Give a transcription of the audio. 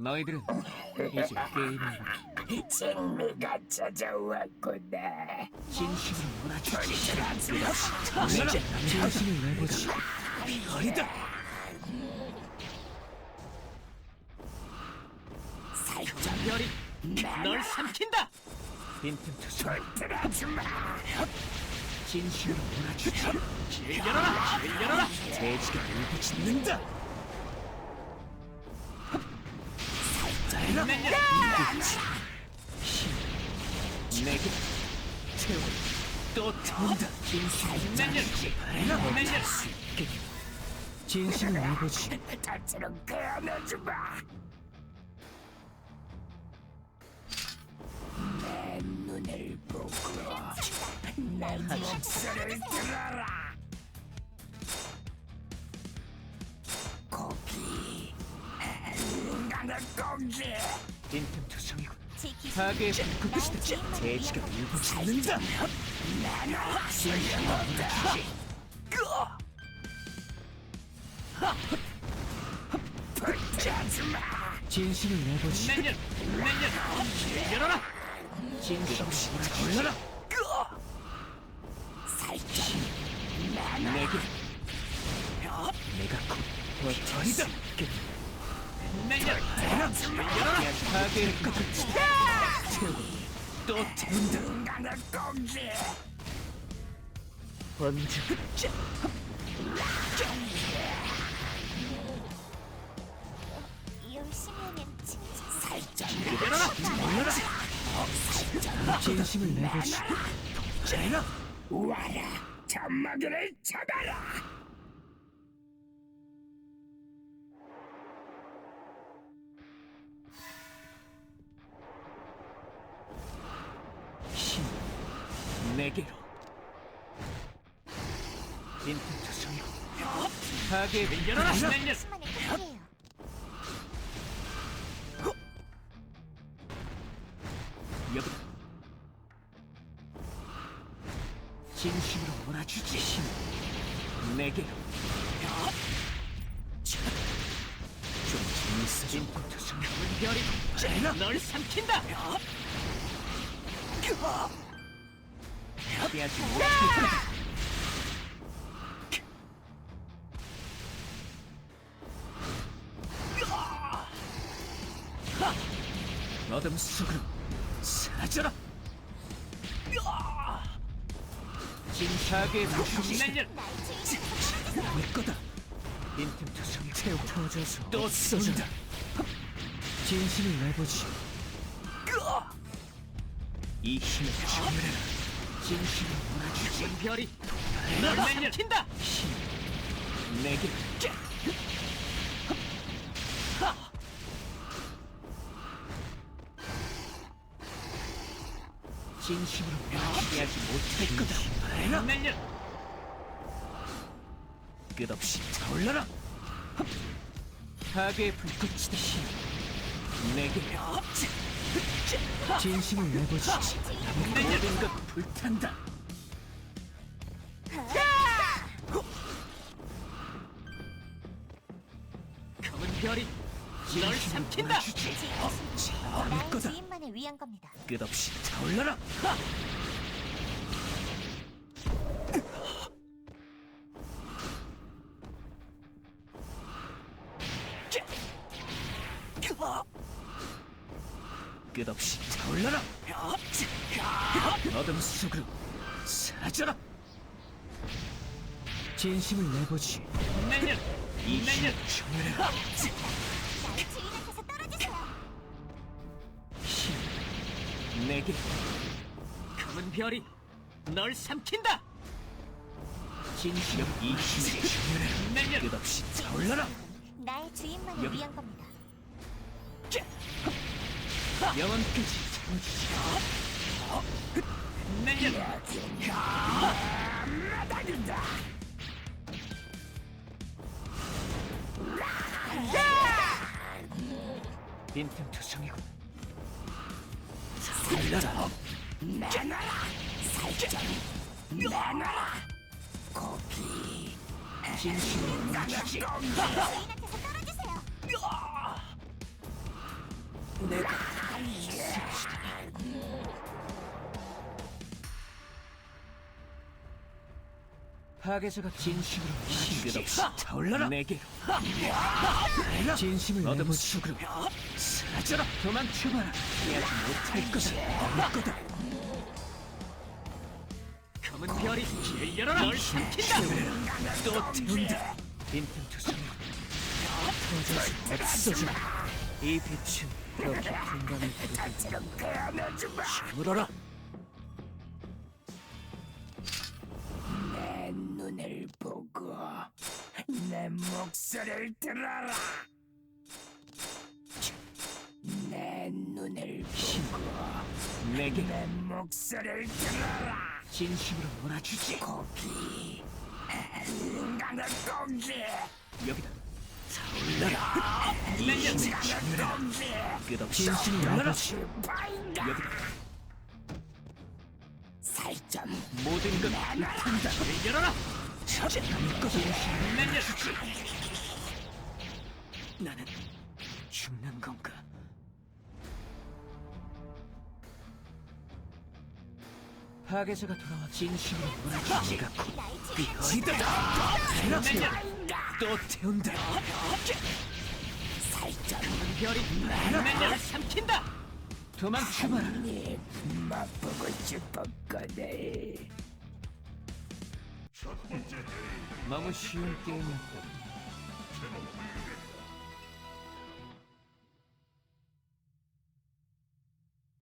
너희들은 이제 게임을 진미가 찾아왔구나. 진심으로 몰아주지 당신아, 진심을 내보지 어리다. 살짝 별이 널 삼킨다! 빈틈 투수. 들어지 마. 진심으로 몰아주지 열어라, 열어라. 돼지가 울고 짖는다 내게 채워 또 내려주지 내려 진심을 내보지 다치로 깨어내지 마. 내 눈을 보고 내 목소리를 들어라. 인간의 고기. 빈틈투성이군 제 기술 사계의 나의 불꽃이다 주인만을 돼지가 위한 울고 짖는다 나는 소용없다. 불타지 마. 진심을 내보지 내려 내려 열어라 진심을 몰아주지 살짝 내게 내가 곧 버터리다 또 태운다 인간의 고기. 번져 열심히 하면 칭찬 살짝. 열어라 열어라 진심을 내보지 제가 와라 점막이를 잡아라 내게로. 사계의 열어라 내려 수만의 끝이에요. 여기 진심으로 몰아주지. 힘 내게로. 좀 재밌어진 투성 별이 쟤나 널 삼킨다 피하지 못해. 어둠 속으로 사라져라. 진사하게 나의 주인만을 남을 거다. 빈틈투성이 태우 터져서 또 쏜다. 진심을 내보지. 이 힘을 정렬해라 진심을 몰아주지 별이 널힘 내게 진심으로 포기하지 못할 거다. 내려 끝없이 타올라라. 파괴의 불꽃이다 힘 내게 진심을 내보지 모든 것 불탄다 검은 별이 널 삼킨다 나의 거다. 주인만을 위한 겁니다. 끝없이 타올라라 끝없이 타올라라 어둠 속으로 사라져라 진심을 내보지 내년 정렬해라 나의 주인한테서 떨어지세요. 힘 내게 검은 별이 널 삼킨다 진심 이 힘을 정렬해라 내년 끝없이 타올라라 나의 주인만을 여기. 위한 겁니다. 영원까지. 참아주지 내년 마당이다 빈틈 투성이군. 살려라. 내놔라. 살짝. 내놔라. 고기. 진심을 주인한테서 떨어지세요. 내가 파괴자가 진심으로 끝없이 타올라라. 내게로 진심을 어둠 속으로 사라져라. 도망쳐봐라. 피하지 못할 것은 없거든. 검은 별이 길을 열어라 널 삼킨다. 또 태운다. 빈틈 투성이 터져서 없어져 이 빛은 더 깊은 밤을 부르고 물어라. 내 눈을 보고 내 목소리를 들어라. 내 눈을 보고 내게 내 목소리를 들어라. 진심으로 몰아주지. 고기, 인간의 고기, 여기다. 타올라라 내년을 인간의 고기, 끝없이. 여기다 살점 모든 것 불탄다 열어라 남을 것을 내려주지 나는 죽는 건가 파괴자가 돌아와 진심으로 몰아주지 네가 곧 나의 주인 어디다 내려 또 태운다 별이 내려 삼킨다. 도망쳐봐라 맛보고 싶었거든. 너무 쉬운 게임이었다